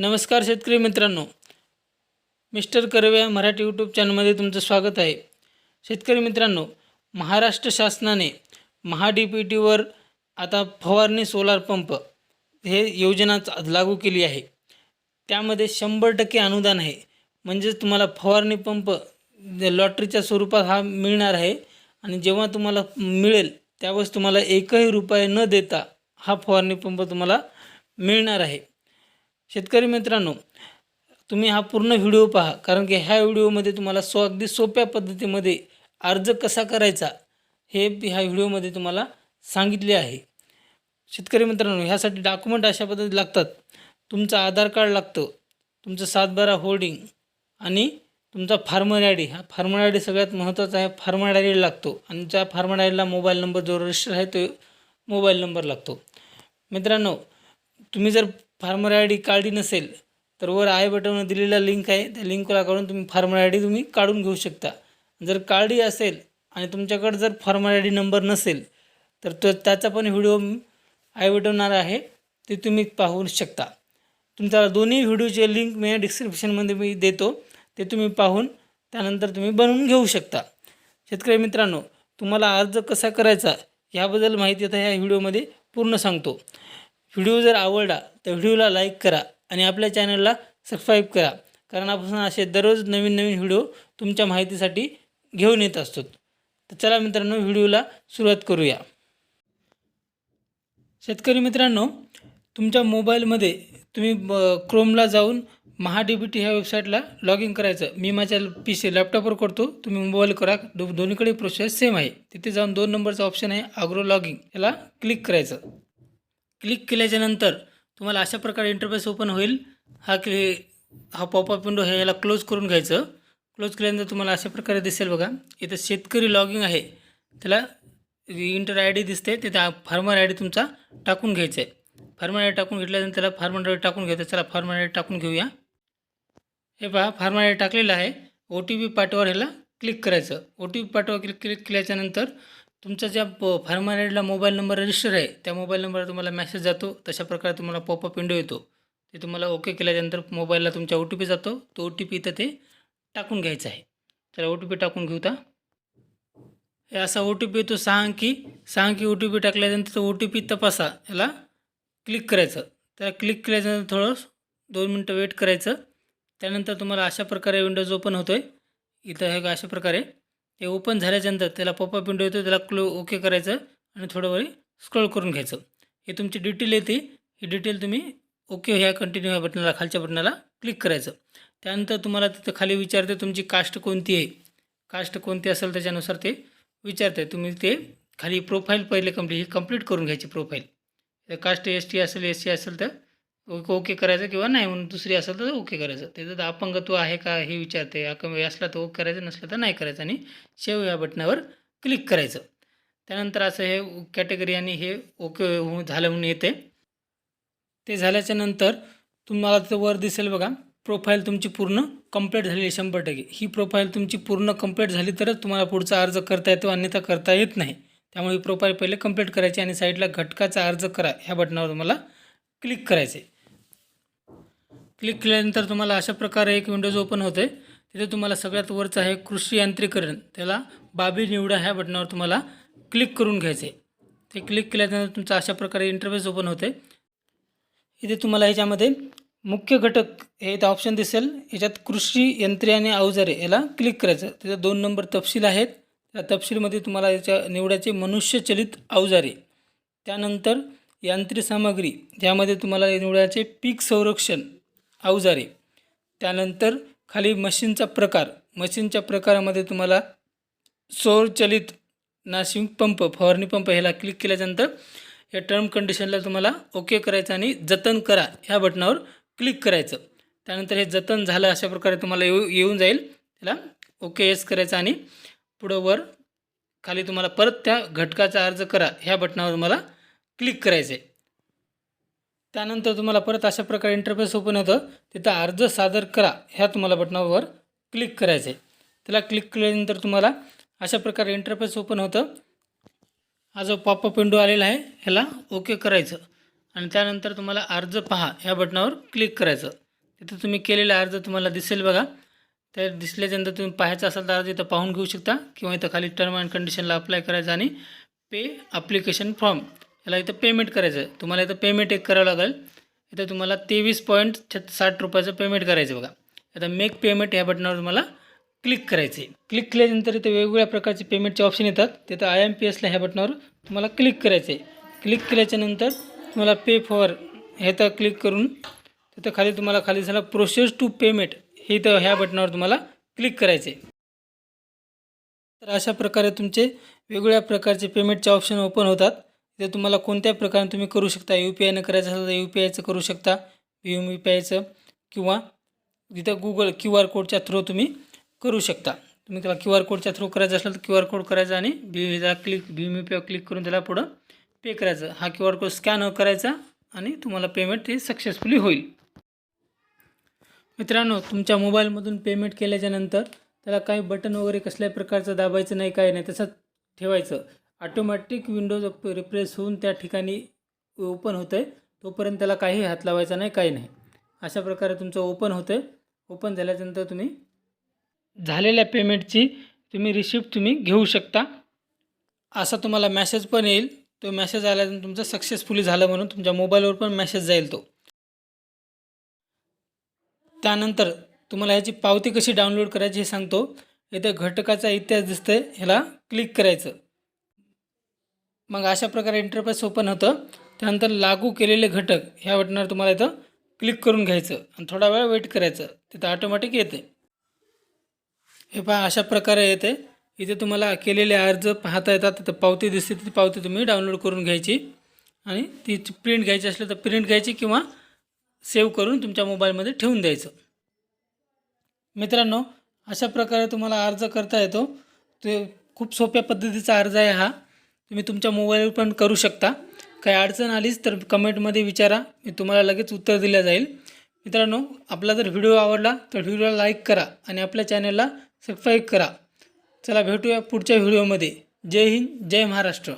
नमस्कार शेतकरी मित्रांनो. मिस्टर कर्वे मराठी यूट्यूब चॅनलमध्ये तुमचं स्वागत आहे. शेतकरी मित्रांनो महाराष्ट्र शासनाने महा डी पी टीवर आता फवारणी सोलार पंप हे योजना लागू केली आहे. त्यामध्ये शंभर टक्के अनुदान आहे. म्हणजेच तुम्हाला फवारणी पंप लॉटरीच्या स्वरूपात हा मिळणार आहे आणि जेव्हा तुम्हाला मिळेल त्यावेळेस तुम्हाला एकही रुपये न देता हा फवारणी पंप तुम्हाला मिळणार आहे. शेतकरी मित्रांनो तुम्ही हा पूर्ण व्हिडिओ पहा कारण की ह्या व्हिडिओमध्ये तुम्हाला सो अगदी सोप्या पद्धतीमध्ये अर्ज कसा करायचा हे ह्या व्हिडिओमध्ये तुम्हाला सांगितले आहे. शेतकरी मित्रांनो ह्यासाठी डॉक्युमेंट अशा पद्धती लागतात. तुमचं आधार कार्ड लागतं तुमचं सातबारा होल्डिंग आणि तुमचा फार्मर आय डी. हा फार्मर आय डी सगळ्यात महत्त्वाचा आहे फार्मर आय डी लागतो आणि त्या फार्मर आय डीला मोबाईल नंबर जो रजिस्टर आहे तो मोबाईल नंबर लागतो. मित्रांनो तुम्ही जर फार्मर आय डी काढली नसेल तर वर आय बटनवर दिलेला लिंक आहे. त्या लिंकला काढून तुम्ही फार्मर आय डी तुम्ही काढून घेऊ शकता. जर काढली असेल आणि तुमच्याकडे जर फार्मर आय डी नंबर नसेल तर तो त्याचा पण व्हिडिओ आय बटवणार आहे. ते तुम्ही पाहू शकता. तुमचा दोन्ही व्हिडिओचे लिंक मी डिस्क्रिप्शनमध्ये मी देतो. ते तुम्ही पाहून त्यानंतर तुम्ही बनवून घेऊ शकता. शेतकरी मित्रांनो तुम्हाला अर्ज कसा करायचा याबद्दल माहिती आता ह्या व्हिडिओमध्ये पूर्ण सांगतो. व्हिडिओ जर आवडला तर व्हिडिओला लाईक करा आणि आपल्या चॅनलला सबस्क्राईब करा. कारण आपण असे दररोज नवीन नवीन व्हिडिओ तुमच्या माहितीसाठी घेऊन येत असतो. तर चला मित्रांनो व्हिडिओला सुरुवात करूया. शेतकरी मित्रांनो तुमच्या मोबाईलमध्ये तुम्ही क्रोमला जाऊन महा डी बी टी ह्या वेबसाईटला लॉग इन करायचं. मी माझ्या पी सी लॅपटॉपवर करतो. तुम्ही मोबाईल करा. दो दोन्हीकडे प्रोसेस सेम आहे. तिथे जाऊन दोन नंबरचा ऑप्शन आहे अग्रो लॉगिंग याला क्लिक करायचं. क्लिक केल्याच्यानंतर तुम्हाला अशा प्रकारे इंटरफेस ओपन होईल. हा क्लि हा पॉपअप विंडो हे याला क्लोज करून घ्यायचं. क्लोज केल्यानंतर तुम्हाला अशा प्रकारे दिसेल बघा. इथं शेतकरी लॉगिंग आहे. त्याला इंटर आय डी दिसते तिथे फार्मर आय डी तुमचा टाकून घ्यायचा आहे फार्मर आय डी टाकून घेतल्यानंतर त्याला फार्मर आय डी टाकून घ्यायचं चला फार्मर आय डी टाकून घेऊया. हे पहा फार्मर आय डी टाकलेलं आहे. ओ टी पी पाठवर ह्याला क्लिक करायचं. ओ टी पी पाठवर क्लिक क्लिक केल्याच्यानंतर तुमचा ज्या प मोबाईल नंबर रजिस्टर आहे त्या मोबाईल नंबरला तुम्हाला मेसेज जातो तशा प्रकारे तुम्हाला पॉपअप विंडो येतो. ते तुम्हाला ओके केल्यानंतर मोबाईलला तुमच्या ओ टी पी जातो तो ओ टी पी इथं ते टाकून घ्यायचा आहे. त्याला ओ टी पी टाकून घेऊ ता. हे असा ओ टी पी येतो सहा अंकी सहा अंकी ओ टी पी टाकल्यानंतर तो ओ टी पी तपासा याला क्लिक करायचं. त्याला क्लिक केल्यानंतर थोडं दोन मिनटं वेट करायचं. त्यानंतर तुम्हाला अशा प्रकारे विंडोज ओपन होतो आहे इथं हे अशा प्रकारे ते ओपन झाल्याच्यानंतर त्याला पॉपअप विंडो येतो त्याला क्लो ओके करायचं आणि थोडं वेळी स्क्रोल करून घ्यायचं. हे तुमची डिटेल येते. ही डिटेल तुम्ही ओके ह्या कंटिन्यू ह्या बटनाला खालच्या बटनाला क्लिक करायचं. त्यानंतर तुम्हाला तिथं खाली विचारते तुमची कास्ट कोणती आहे. कास्ट कोणती असेल त्याच्यानुसार ते विचारते. तुम्ही ते खाली प्रोफाईल पहिले कंप्लीट ही कंप्लीट करून घ्यायची प्रोफाईल कास्ट एस टी असेल एस सी असेल तर ओके ओके करायचं किंवा नाही म्हणून दुसरी असेल तर ओके करायचं. त्याचं अपंगत्व आहे का हे विचारते अकम असला तर ओके करायचं नसलं तर नाही करायचं. आणि शेव या बटनावर क्लिक करायचं. त्यानंतर असं हे कॅटेगरी आणि हे ओके होऊन झालं म्हणून येते. ते झाल्याच्यानंतर तुम्हाला तिथं वर दिसेल बघा प्रोफाईल तुमची पूर्ण कंप्लीट झालेली शंभर टक्के. ही प्रोफाईल तुमची पूर्ण कंप्लीट झाली तरच तुम्हाला पुढचा अर्ज करता येतो अन्यथा करता येत नाही. त्यामुळे ही प्रोफाईल पहिले कंप्लीट करायची आणि साईडला घटकाचा अर्ज करा ह्या बटनावर तुम्हाला क्लिक करायचे. क्लिक केल्यानंतर तुम्हाला अशा प्रकारे एक विंडोज ओपन होते. तिथे तुम्हाला सगळ्यात वरचं आहे कृषी यांत्रिकरण त्याला बाबी निवडा ह्या बटनावर तुम्हाला क्लिक करून घ्यायचे. ते क्लिक केल्यानंतर तुमचा अशा प्रकारे इंटरफेस ओपन होते. इथे तुम्हाला ह्याच्यामध्ये मुख्य घटक हे इथं ऑप्शन दिसेल. याच्यात कृषी यंत्रे आणि अवजारे याला क्लिक करायचं. त्याच्यात दोन नंबर तपशील आहेत. त्या तपशीलमध्ये तुम्हाला याच्या निवडायचे मनुष्यचलित अवजारे. त्यानंतर यांत्रिक सामग्री. ज्यामध्ये तुम्हाला निवडायचे पीक संरक्षण अवजारे. त्यानंतर खाली मशीनचा प्रकार. मशीनच्या प्रकारामध्ये तुम्हाला सौरचलित नाशिक पंप फवारणी पंप ह्याला क्लिक केल्यानंतर या टर्म कंडिशनला तुम्हाला ओके करायचं आणि जतन करा ह्या बटनावर क्लिक करायचं. त्यानंतर हे जतन झालं अशा प्रकारे तुम्हाला येऊ येऊन जाईल. त्याला ओके एस करायचं आणि पुढं वर खाली तुम्हाला परत त्या घटकाचा अर्ज करा. ह्या बटनावर तुम्हाला क्लिक करायचं आहे त्यानंतर तुम्हाला परत अशा प्रकारे इंटरफेस ओपन होतं. तिथं अर्ज सादर करा. ह्या तुम्हाला बटनावर क्लिक करायचं आहे त्याला क्लिक केल्यानंतर तुम्हाला अशा प्रकारे इंटरफेस ओपन होतं. हा जो पॉपअप विंडो आलेला आहे ह्याला ओके करायचं. आणि त्यानंतर तुम्हाला अर्ज पहा. ह्या बटनावर क्लिक करायचं. तिथं तुम्ही केलेला अर्ज तुम्हाला दिसेल बघा. त्या दिसल्याच्यानंतर तुम्ही पाहायचा असाल तर अर्ज इथं पाहून घेऊ शकता. किंवा इथं खाली टर्म अँड कंडिशनला अप्लाय करायचं आणि पे अप्लिकेशन फॉर्म याला इथं पेमेंट करायचं. आहे तुम्हाला इथं पेमेंट एक करावं लागेल. इथं तुम्हाला तेवीस पॉईंट छत साठ रुपयाचं पेमेंट करायचं बघा. आता मेक पेमेंट ह्या बटनावर तुम्हाला क्लिक करायचे क्लिक केल्यानंतर इथे वेगवेगळ्या प्रकारचे पेमेंटचे ऑप्शन येतात. तिथं आय एम पी एसला ह्या बटनावर तुम्हाला क्लिक करायचं आहे क्लिक केल्याच्यानंतर तुम्हाला पे फॉर हे तर क्लिक करून तिथं खाली तुम्हाला खाली झाला प्रोसेस टू पेमेंट हे इथं ह्या बटनावर तुम्हाला क्लिक करायचे तर अशा प्रकारे तुमचे वेगवेगळ्या प्रकारचे पेमेंटचे ऑप्शन ओपन होतात. जर तुम्हाला कोणत्या प्रकारे तुम्ही करू शकता यू पी आयनं करायचं असेल तर यू पी आयचं करू शकता भीम यू पी आयचं किंवा तिथं गुगल क्यू आर कोडच्या थ्रू तुम्ही करू शकता. तुम्ही त्याला क्यू आर कोडच्या थ्रू करायचं असलं तर क्यू आर कोड करायचा आणि Bhim click Bhim U P I click करून त्याला पुढं पे करायचं. हा क्यू आर कोड स्कॅन करायचा आणि तुम्हाला पेमेंट हे सक्सेसफुली होईल. मित्रांनो तुमच्या मोबाईलमधून पेमेंट केल्याच्यानंतर त्याला काही बटन वगैरे कसल्याही प्रकारचं दाबायचं नाही काही नाही तसंच ठेवायचं. ऑटोमॅटिक विंडोज रिप्रेस होऊन त्या ठिकाणी ओपन होतं आहे तोपर्यंत त्याला काही हात लावायचा नाही काही नाही. अशा प्रकारे तुमचं ओपन होतं आहे ओपन झाल्याच्यानंतर तुम्ही झालेल्या पेमेंटची तुम्ही रिसिप्ट तुम्ही घेऊ शकता. असा तुम्हाला मॅसेज पण येईल. तो मॅसेज आल्यानंतर तुमचं सक्सेसफुली झालं म्हणून तुमच्या मोबाईलवर पण मॅसेज जाईल तो. त्यानंतर तुम्हाला ह्याची पावती कशी डाउनलोड करायची हे सांगतो. इथं घटकाचा इतिहास दिसतंय. ह्याला क्लिक करायचं. मग अशा प्रकारे इंटरफेस ओपन होतं. त्यानंतर लागू केलेले घटक ह्या बटनावर तुम्हाला इथं क्लिक करून घ्यायचं आणि थोडा वेळ वेट करायचं. तिथं ऑटोमॅटिक येते हे पहा अशा प्रकारे येते इथे तुम्हाला केलेले अर्ज पाहता येतात. तिथं पावती दिसते ती पावती तुम्ही डाउनलोड करून घ्यायची. आणि ती प्रिंट घ्यायची असली तर प्रिंट घ्यायची किंवा सेव्ह करून तुमच्या मोबाईलमध्ये ठेवून द्यायचं. मित्रांनो अशा प्रकारे तुम्हाला अर्ज करता येतो. ते खूप सोप्या पद्धतीचा अर्ज आहे हा. तुम्ही तुमच्या मोबाईलवर पण करू शकता. काही अडचण आलीच तर कमेंटमध्ये विचारा. मी तुम्हाला लगेच उत्तर दिलं जाईल. मित्रांनो आपला जर व्हिडिओ आवडला तर व्हिडिओला लाईक करा आणि आपल्या चॅनलला सबस्क्राईब करा. चला भेटूया पुढच्या व्हिडिओमध्ये जय हिंद जय महाराष्ट्र.